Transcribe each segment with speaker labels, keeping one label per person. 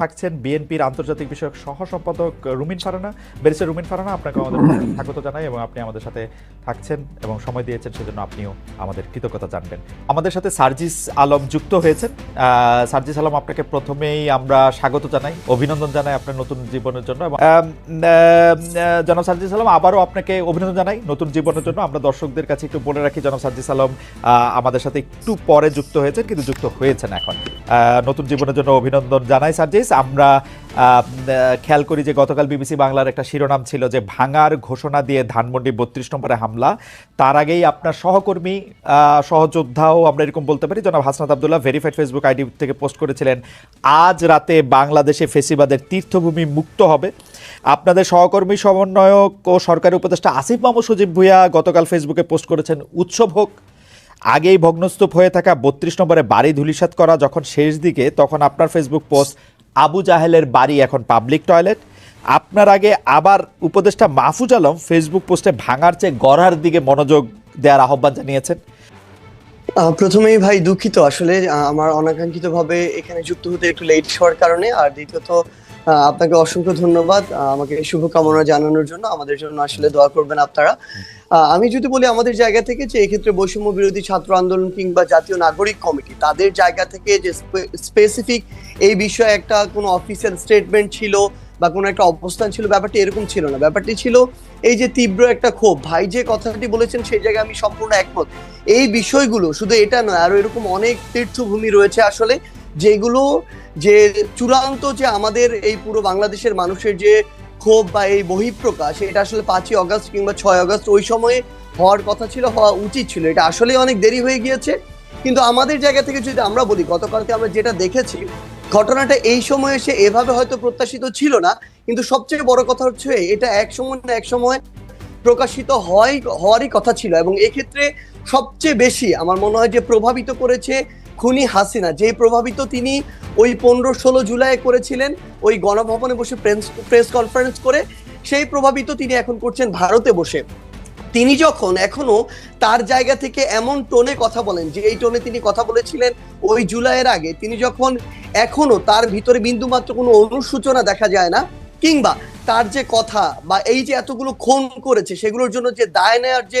Speaker 1: থাকছেন বিএনপির আন্তর্জাতিক বিষয়ক সহ সম্পাদক রুমিন ফারানা। ব্যারিস্টার রুমিন ফারানা আপনাকে আমাদের স্বাগত জানাই এবং আপনি আমাদের সাথে থাকছেন এবং সময় দিয়েছেন সেজন্য আপনিও আমাদের কৃতজ্ঞতা জানবেন। আমাদের সাথে সার্জিস আলম যুক্ত হয়েছেন। আহ, সার্জিস আলম আপনাকে প্রথমেই আমরা স্বাগত জানাই অভিনন্দন জানাই আপনার নতুন জীবনের জন্য এবং জনাব সার্জিস আলম আবারও আপনাকে অভিনন্দন জানাই নতুন জীবনের জন্য। আমরা দর্শকদের কাছে একটু বলে রাখি জনাব সার্জিস আলম আহ, আমাদের সাথে একটু পরে যুক্ত হয়েছেন কিন্তু যুক্ত হয়েছেন এখন। আহ, নতুন জীবনের জন্য অভিনন্দন জানাই সার্জিস। আমরা আহ, আহ, খেয়াল করি যে গতকাল বিবিসি বাংলার একটা শিরোনাম ছিল যে ভাঙার ঘোষণা দিয়ে ধানমন্ডি বত্রিশ নম্বরে হামলা। তার আগেই আপনার সহকর্মী সহযোদ্ধাও আমরা এরকম বলতে পারি। জনাব Hasnat Abdullah verified Facebook ID থেকে পোস্ট করেছিলেন আজ রাতে বাংলাদেশে ফেসিবাদের তীর্থভূমি মুক্ত হবে। আপনাদের সহকর্মী সমন্বয়ক ও সরকারি উপদেষ্টা আসিফ মাহমুদ সজীব ভুইয়া গতকাল ফেসবুকে পোস্ট করেছেন উৎসব হোক। আগেই ভগ্নস্তূপ হয়ে থাকা বত্রিশ নম্বরে বাড়ি ধুলিসাৎ করা যখন শেষ দিকে তখন আপনার ফেসবুক পোস্ট আবু জাহেলের বাড়ি এখন পাবলিক টয়লেট। আপনার আগে আবার উপদেষ্টা মাহফুজ আলম ফেসবুক পোস্টে ভাঙার চেয়ে গড়ার দিকে মনোযোগ দেওয়ার আহ্বান জানিয়েছেন।
Speaker 2: প্রথমেই ভাই দুঃখিত। আসলে আমার অনাকাঙ্ক্ষিতভাবে এখানে যুক্ত হতে একটু লেট হওয়ার কারণে, আর দ্বিতীয়ত আপনাকে অসংখ্য ধন্যবাদ। আমাকে শুভকামনা জানানোর জন্য। আমাদের জন্য আসলে দোয়া করবেন আপনারা। আমি যদি বলি আমাদের জায়গা থেকে যে এক্ষেত্রে বৈষম্য বিরোধী ছাত্র আন্দোলন কিংবা জাতীয় নাগরিক কমিটি, তাদের জায়গা থেকে যে স্পেসিফিক এই বিষয়ে একটা কোনো অফিসিয়াল স্টেটমেন্ট ছিল বা কোনো একটা অবস্থান ছিল, ব্যাপারটি এরকম ছিল না। ব্যাপারটি ছিল এই যে তীব্র একটা ক্ষোভ। ভাই যে কথাটি বলেছেন, সেই জায়গায় আমি সম্পূর্ণ একমত। এই বিষয়গুলো শুধু এটা নয়, আরও এরকম অনেক তীর্থভূমি রয়েছে আসলে। যেগুলো যে চূড়ান্ত যে আমাদের এই পুরো বাংলাদেশের মানুষের যে ক্ষোভ বা এই বহিঃপ্রকাশ, এটা আসলে পাঁচই অগস্ট কিংবা ছয় অগস্ট ওই সময়ে হওয়ার কথা ছিল, হওয়া উচিত ছিল। এটা আসলে অনেক দেরি হয়ে গিয়েছে। কিন্তু আমাদের জায়গা থেকে যদি আমরা বলি, গতকালকে আমরা যেটা দেখেছি, ঘটনাটা এই সময় এসে এভাবে হয়তো প্রত্যাশিত ছিল না। কিন্তু সবচেয়ে বড় কথা হচ্ছে, এটা এক সময় না এক সময় প্রকাশিত হয়, হওয়ারই কথা ছিল। এবং এক্ষেত্রে সবচেয়ে বেশি আমার মনে হয় যে প্রভাবিত করেছে খুনি হাসিনা যে প্রভাবিত তিনি ওই পনেরো ষোলো জুলাই করেছিলেন, ওই গণভবনে বসে প্রেস কনফারেন্স করে, সেই প্রভাবিত তিনি এখন করছেন ভারতে বসে। তিনি যখন এখনও তার জায়গা থেকে এমন টোনে কথা বলেন, যে এই টোনে তিনি কথা বলেছিলেন ওই জুলাইয়ের আগে, তিনি যখন এখনও তার ভিতরে বিন্দুমাত্র কোনো অনুসূচনা দেখা যায় না, কিংবা তার যে কথা বা এই যে এতগুলো খুন করেছে, সেগুলোর জন্য যে দায় নেওয়ার যে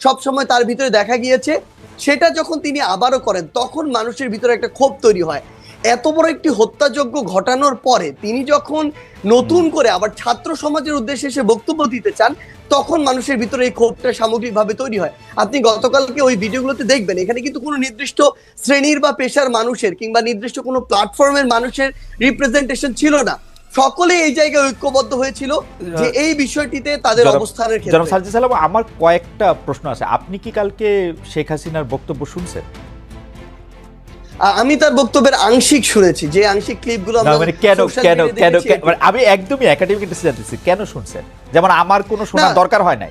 Speaker 2: সবসময় তার ভিতরে দেখা গিয়েছে, সেটা যখন তিনি আবারও করেন, তখন মানুষের ভিতরে একটা ক্ষোভ তৈরি হয়। এত বড় একটি হত্যাযজ্ঞ ঘটানোর পরে তিনি যখন নতুন করে আবার ছাত্র সমাজের উদ্দেশ্যে এসে বক্তব্য দিতে চান, তখন মানুষের ভিতরে এই ক্ষোভটা সামগ্রিকভাবে তৈরি হয়। আপনি গতকালকে ওই ভিডিওগুলোতে দেখবেন, এখানে কিন্তু কোনো নির্দিষ্ট শ্রেণির বা পেশার মানুষের কিংবা নির্দিষ্ট কোনো প্ল্যাটফর্মের মানুষের রিপ্রেজেন্টেশন ছিল না। সকলে এই জায়গায় ঐক্যবদ্ধ হয়েছিল যে এই বিষয়টিতে তাদের অবস্থানের ক্ষেত্রে।
Speaker 1: সার্জিস আলম আমার কয়েকটা প্রশ্ন আছে। আপনি কি কালকে শেখ হাসিনার বক্তব্য শুনছেন?
Speaker 2: আমি তার বক্তব্যের আংশিক শুনেছি। যে আংশিক ক্লিপগুলো গুলো
Speaker 1: মানে কেন কেন কেন- মানে আমি একদমই একাডেমিক জানতেছি কেন শুনছেন? যেমন আমার কোনো শোনার দরকার হয় নাই।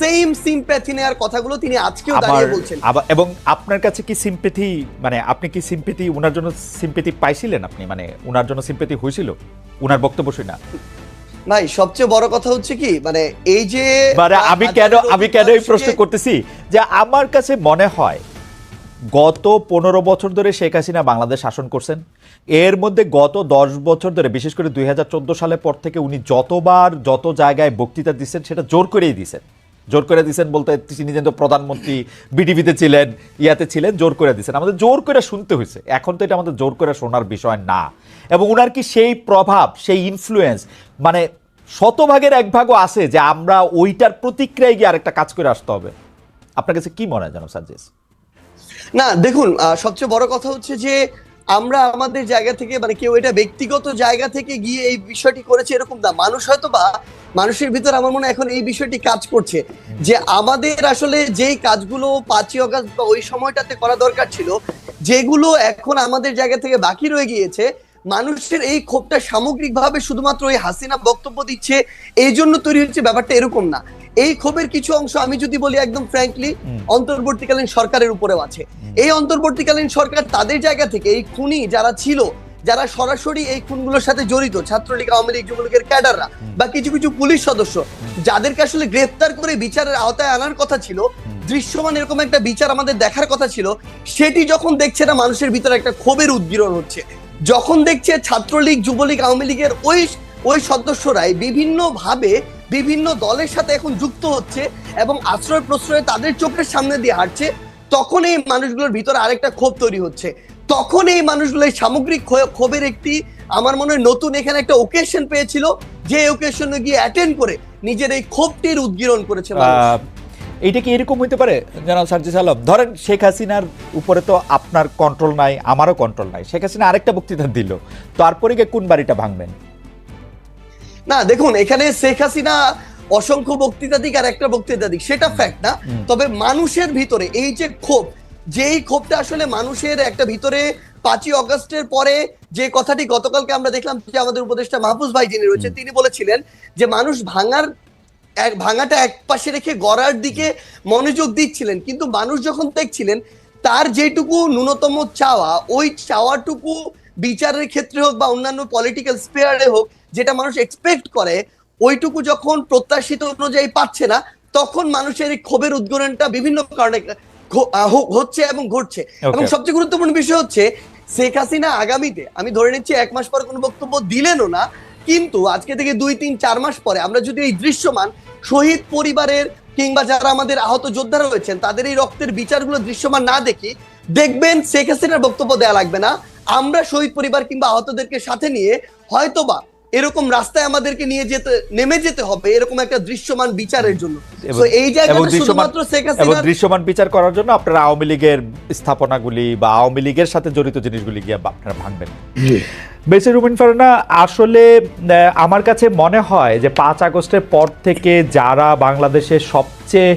Speaker 2: সেম সিম্প্যাথি নেওয়ার কথাগুলো তিনি আজকেও দাঁড়িয়ে বলছেন।
Speaker 1: আবার এবং আপনার কাছে কি সিম্পেথি মানে আপনি কি সিম্পেথি উনার জন্য সিম্পেথি পাইছিলেন আপনি? মানে উনার জন্য সিম্পেথি হয়েছিল উনার বক্তব্য শুনে
Speaker 2: ভাই সবচেয়ে বড় কথা হচ্ছে কি মানে এই যে
Speaker 1: মানে আমি কেন আমি কেন এই প্রশ্ন করতেছি? যে আমার কাছে মনে হয় গত পনেরো বছর ধরে শেখ হাসিনা বাংলাদেশ শাসন করছেন। এর মধ্যে গত দশ বছর ধরে বিশেষ করে দুই সালের পর থেকে উনি যতবার যত জায়গায় বক্তৃতা দিচ্ছেন সেটা জোর করেই দিছেন জোর করে দিছেন বলতে তিনি যেন প্রধানমন্ত্রী, বিটিভিতে ছিলেন, ইয়াতে ছিলেন, জোর করে দিছেন। আমাদের জোর করে শুনতে হয়েছে। এখন তো এটা আমাদের জোর করে শোনার বিষয় না। এবং ওনার কি সেই প্রভাব, সেই ইনফ্লুয়েন্স মানে শতভাগের এক ভাগও আছে যে আমরা ওইটার প্রতিক্রিয়ায় গিয়ে আরেকটা কাজ করে আসতে হবে। আপনার কাছে কি মনে হয় জানাব সার্জিস
Speaker 2: না, দেখুন সবচেয়ে বড় কথা হচ্ছে যে আমরা আমাদের জায়গা থেকে মানে কেউ এটা ব্যক্তিগত জায়গা থেকে গিয়ে এই বিষয়টি করেছে এরকম না। মানুষ হয়তো বা মানুষের ভিতর আমার মনে হয় এখন এই বিষয়টি কাজ করছে। যে আমাদের আসলে যেই কাজগুলো পাঁচই অগাস্ট বা ওই সময়টাতে করা দরকার ছিল, যেগুলো এখন আমাদের জায়গা থেকে বাকি রয়ে গিয়েছে, মানুষের এই ক্ষোভটা সামগ্রিকভাবে শুধুমাত্র ওই হাসিনা বক্তব্য দিচ্ছে, এই জন্য তৈরি হচ্ছে ব্যাপারটা এরকম না। এই ক্ষোভের কিছু অংশ আমি যদি বলি একদম ফ্র্যাঙ্কলি অন্তর্বর্তীকালীন সরকারের উপরেও আছে। এই অন্তর্বর্তীকালীন সরকার তাদের জায়গা থেকে এই খুনি যারা ছিল যারা সরাসরি এই খুনগুলোর সাথে জড়িত ছাত্রলীগ আওয়ামী লীগ যুবলীগের ক্যাডাররা বা কিছু কিছু পুলিশ সদস্য যাদেরকে আসলে গ্রেফতার করে বিচারের আওতায় আনার কথা ছিল দৃশ্যমান এরকম একটা বিচার আমাদের দেখার কথা ছিল সেটি যখন দেখছে না মানুষের ভিতরে একটা ক্ষোভের উদ্গীরণ হচ্ছে। যখন দেখছে ছাত্রলীগ যুবলীগ আওয়ামী লীগের ওই ওই সদস্যরাই বিভিন্ন ভাবে বিভিন্ন দলের সাথে এখন যুক্ত হচ্ছে এবং আশ্রয় প্রশ্রয়ে তাদের চোখের সামনে দিয়ে হাঁটছে তখন এই মানুষগুলোর ভিতরে আরেকটা ক্ষোভ তৈরি হচ্ছে। তখন এই মানুষগুলো এই সামগ্রিক ক্ষোভের একটি আমার মনে হয় নতুন এখানে একটা ওকেশন পেয়েছিল যে ওকেশনে গিয়ে অ্যাটেন্ড করে নিজের এই ক্ষোভটির উদ্গীরণ করেছে
Speaker 1: এইটা কি এরকম হইতে পারে জানাব সার্জিস আলম ধরেন শেখ হাসিনার উপরে তো আপনার কন্ট্রোল নাই আমারও কন্ট্রোল নাই। শেখ হাসিনা আরেকটা বক্তৃতা দিল তারপরে গিয়ে কোন বাড়িটা ভাঙবেন?
Speaker 2: না দেখুন এখানে শেখ হাসিনা অসংখ্য বক্তৃতা দিক আর একটা বক্তৃতা দিক সেটা ফ্যাক্ট না। তবে মানুষের ভিতরে এই যে ক্ষোভ যেই ক্ষোভটা আসলে মানুষের একটা ভিতরে পাঁচই অগস্টের পরে যে কথাটি গতকালকে আমরা দেখলাম যে আমাদের উপদেষ্টা মাহফুজ ভাই যিনি রয়েছে তিনি বলেছিলেন যে মানুষ ভাঙার এক ভাঙাটা এক পাশে রেখে গড়ার দিকে মনোযোগ দিচ্ছিলেন। কিন্তু মানুষ যখন দেখছিলেন তার যেটুকু ন্যূনতম চাওয়া ওই চাওয়াটুকু বিচারের ক্ষেত্রে হোক বা অন্যান্য পলিটিক্যাল স্পেয়ারে হোক যেটা মানুষ এক্সপেক্ট করে ওইটুকু যখন প্রত্যাশিত অনুযায়ী পাচ্ছে না তখন মানুষের এই ক্ষোভের উদ্গরণটা বিভিন্ন কারণে হচ্ছে এবং ঘটছে। এবং সবচেয়ে গুরুত্বপূর্ণ বিষয় হচ্ছে শেখ হাসিনা আগামীতে আমি ধরে নিচ্ছি এক মাস পর কোনো বক্তব্য দিলেনও না কিন্তু আজকে থেকে দুই তিন চার মাস পরে আমরা যদি এই দৃশ্যমান শহীদ পরিবারের কিংবা যারা আমাদের আহত যোদ্ধারা রয়েছেন তাদের এই রক্তের বিচারগুলো দৃশ্যমান না দেখি দেখবেন শেখ হাসিনার বক্তব্য দেওয়া লাগবে না। আমরা শহীদ পরিবার কিংবা আহতদেরকে সাথে নিয়ে হয়তোবা এরকম রাস্তায় আমাদেরকে নিয়ে যেতে নেমে যেতে হবে এরকম একটা দৃশ্যমান বিচারের জন্য। এই
Speaker 1: এবং
Speaker 2: জায়গাটা
Speaker 1: দৃশ্যমান
Speaker 2: শুধুমাত্র শেখ
Speaker 1: এবং দৃশ্যমান বিচার করার জন্য আপনারা আওয়ামী লীগের স্থাপনাগুলি বা আওয়ামী লীগের সাথে জড়িত জিনিসগুলি গিয়ে আপনারা ভাঙবেন। বেসে রুমিন ফারনা আসলে আমার কাছে মনে হয় যে পাঁচ আগস্টের পর থেকে যারা বাংলাদেশের সবচেয়ে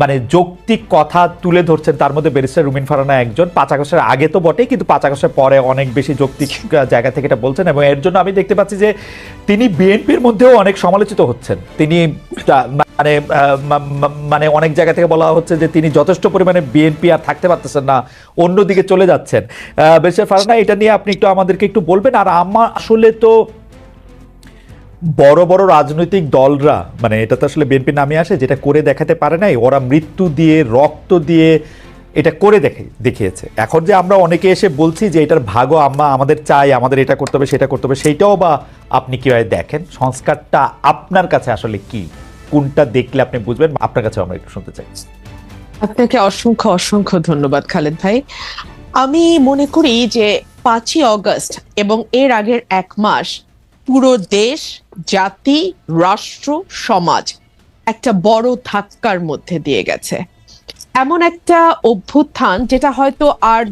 Speaker 1: মানে যৌক্তিক কথা তুলে ধরছেন তার মধ্যে ব্যারিস্টার রুমিন ফারানা একজন। পাঁচ আগস্টের আগে তো বটেই কিন্তু পাঁচ আগস্টের পরে অনেক বেশি যৌক্তিক জায়গা থেকে এটা বলছেন এবং এর জন্য আমি দেখতে পাচ্ছি যে তিনি বিএনপির মধ্যেও অনেক সমালোচিত হচ্ছেন। তিনি মানে মানে অনেক জায়গা থেকে বলা হচ্ছে যে তিনি যথেষ্ট পরিমাণে বিএনপি আর থাকতে পারতেছেন না অন্যদিকে চলে যাচ্ছেন। বেশির ফারানা এটা নিয়ে আপনি একটু আমাদেরকে একটু বলবেন আর আমার আসলে তো বড় বড় রাজনৈতিক দলরা মানে এটা তো আসলে বিএনপি নামে আসে, যেটা করে দেখাতে পারে নাই, ওরা মৃত্যু দিয়ে, রক্ত দিয়ে এটা করে দেখে, দেখিয়েছে। এখন যে আমরা অনেকে এসে বলছি যে এটার ভাগও আমরা আমাদের চাই, আমাদের এটা করতে হবে, সেটা করতে হবে, সেইটাও বা আপনি কীভাবে দেখেন? সংস্কারটা আপনার কাছে আসলে কি? কোনটা দেখলে আপনি বুঝবেন? আপনার কাছে আমরা একটু শুনতে চাই।
Speaker 3: আপনাকে অসংখ্য অসংখ্য ধন্যবাদ, খালেদ ভাই। আমি মনে করি যে পাঁচই অগস্ট এবং এর আগের এক মাস পুরো দেশ, জাতি, রাষ্ট্র, সমাজ একটা বড় ধাক্কার মধ্যে দিয়ে গেছে। এমন একটা অভ্যুত্থান যেটা হয়তো আর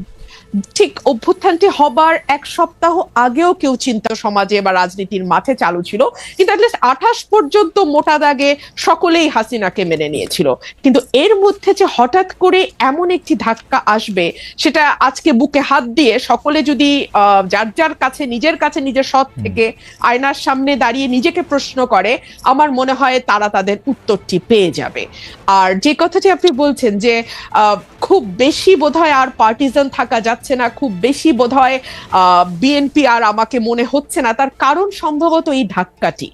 Speaker 3: ঠিক অভ্যুত্থানটি হবার এক সপ্তাহ আগেও কেউ চিন্তা সমাজে বা রাজনীতির মাঠে চালু ছিল। কিন্তু অ্যাটলিস্ট আঠাশ পর্যন্ত মোটা দাগে সকলেই হাসিনাকে মেনে নিয়েছিল। কিন্তু এর মধ্যে যে হঠাৎ করে এমন একটি ধাক্কা আসবে সেটা আজকে বুকে হাত দিয়ে সকলে যদি আহ, যার যার কাছে নিজের কাছে নিজের সৎ থেকে আয়নার সামনে দাঁড়িয়ে নিজেকে প্রশ্ন করে আমার মনে হয় তারা তাদের উত্তরটি পেয়ে যাবে। আর যে কথাটি আপনি বলছেন যে আহ, খুব বেশি বোধহয় আর পার্টিজান থাকা যাচ্ছে না, খুব বেশি বোধহয় বিএনপি আর আমাকে মনে হচ্ছে না। তার কারণ সম্ভবত এই ধাক্কাটি।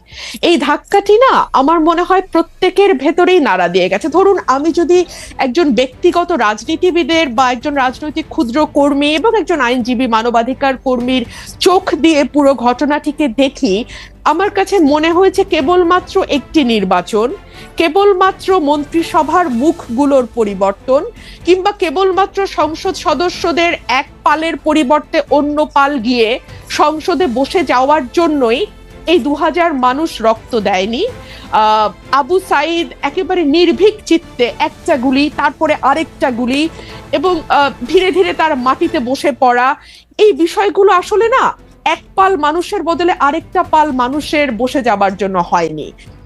Speaker 3: এই ধাক্কাটি না আমার মনে হয় প্রত্যেকের ভেতরেই নাড়া দিয়ে গেছে। ধরুন, আমি যদি একজন ব্যক্তিগত রাজনীতিবিদের বা একজন রাজনৈতিক ক্ষুদ্র কর্মী এবং একজন আইনজীবী, মানবাধিকার কর্মীর চোখ দিয়ে পুরো ঘটনাটিকে দেখি, আমার কাছে মনে হয়েছে কেবলমাত্র একটি নির্বাচন কেবলমাত্র মন্ত্রিসভার মুখগুলোর পরিবর্তন কিংবা কেবলমাত্র সংসদ সদস্যদের এক পালের পরিবর্তে অন্য পাল গিয়ে সংসদে বসে যাওয়ার জন্যই এই দু হাজার মানুষ রক্ত দেয়নি। আবু সাইদ একেবারে নির্ভীক চিত্তে একটা গুলি, তারপরে আরেকটা গুলি এবং ধীরে ধীরে তার মাটিতে বসে পড়া। এই বিষয়গুলো আসলে না, এক পাল মানুষের বদলে আরেকটা পাল মানুষের বসে যাবার জন্য হয়নি।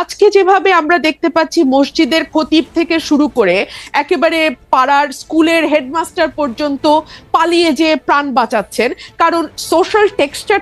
Speaker 3: আজকে যেভাবে আমরা দেখতে পাচ্ছি, মসজিদের খতিব থেকে শুরু করে একেবারে পাড়ার স্কুলের হেডমাস্টার পর্যন্ত পালিয়ে যেয়ে প্রাণ বাঁচাচ্ছেন। কারণ সোশ্যাল টেক্সচার